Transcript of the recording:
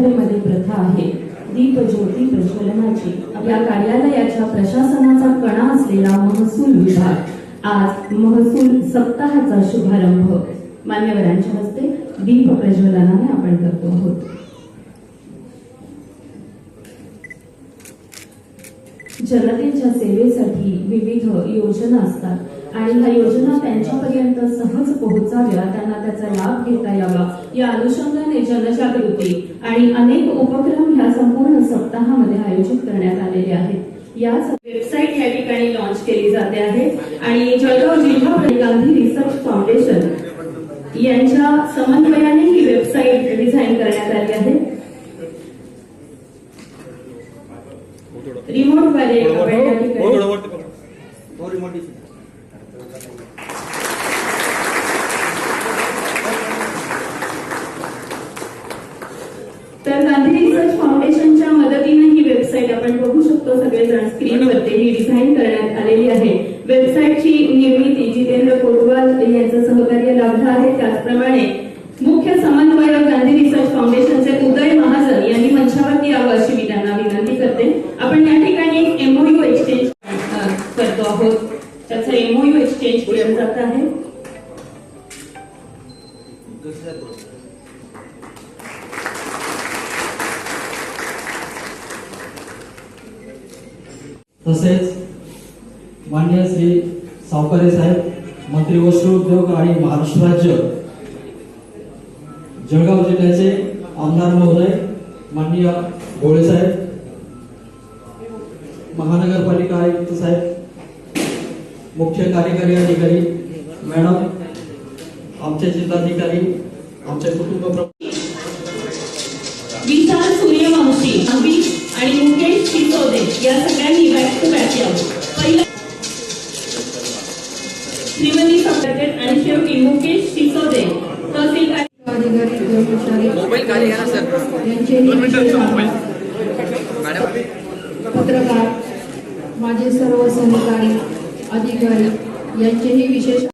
परंपरेमध्ये प्रथा आहे. दीप ज्योती प्रज्वलनाची या कार्यालयाच्या प्रशासनाचा कणा असलेला महसूल विभाग. आज महसूल सप्ताहाचा शुभारंभ. मान्यवरांच्या हस्ते दीप प्रज्वलनाने आपण करतो आहोत. जनतेच्या सेवेसाठी विविध योजना असतात आणि ह्या योजना त्यांच्यापर्यंत सहज पोहोचाव्या त्याचा लाभ घेता यावा. या अनुषंगाने जनजागृती आणि अनेक उपक्रम ह्या संपूर्ण सप्ताहामध्ये आयोजित करण्यात आलेले आहेत. याच वेबसाईट या ठिकाणी लॉन्च केली जाते आहे आणि जळगाव जिल्हा गांधी रिसर्च फाउंडेशन यांच्या समन्वयाने ही वेबसाईट डिझाईन करण्यात आली आहे. रिमोटद्वारे आपण या ठिकाणी तर गांधी रिसर्च फाउंडेशनच्या मदतीने ही वेबसाईट आपण बघू शकतो सगळेजण स्क्रीनवरती ही डिझाईन करण्यात आलेली आहे वेबसाईटची निर्मिती जितेंद्र कोटवाल यांचं सहकार्य लाभलं आहे. त्याचप्रमाणे मुख्य समन्वयक गांधी रिसर्च फाउंडेशनचे उदय महाजन यांनी मंचावरती यावं अशी मी त्यांना विनंती करते. आपण या ठिकाणी एमओयू एक्सचेंज करतो आहोत. त्याचं एमओयू एक्सचेंज केलं जात आहे. तसेच मान्य श्री सावकारे साहेब, मंत्री वस्त्रोद्योग आणि महाराष्ट्र राज्य जळगाव जिल्ह्याचे आमदार महोदय, माननीय भोळे साहेब, महानगरपालिका आयुक्त साहेब, मुख्य कार्यकारी अधिकारी, मॅडम, आमचे जिल्हाधिकारी, आमचे कुटुंब मोबाईल खाली घ्या ना सर. दोन मिनिटांचा मोबाईल. मॅडम. पत्रकार माझे सर्व सहकारी अधिकारी यांचेही विशेष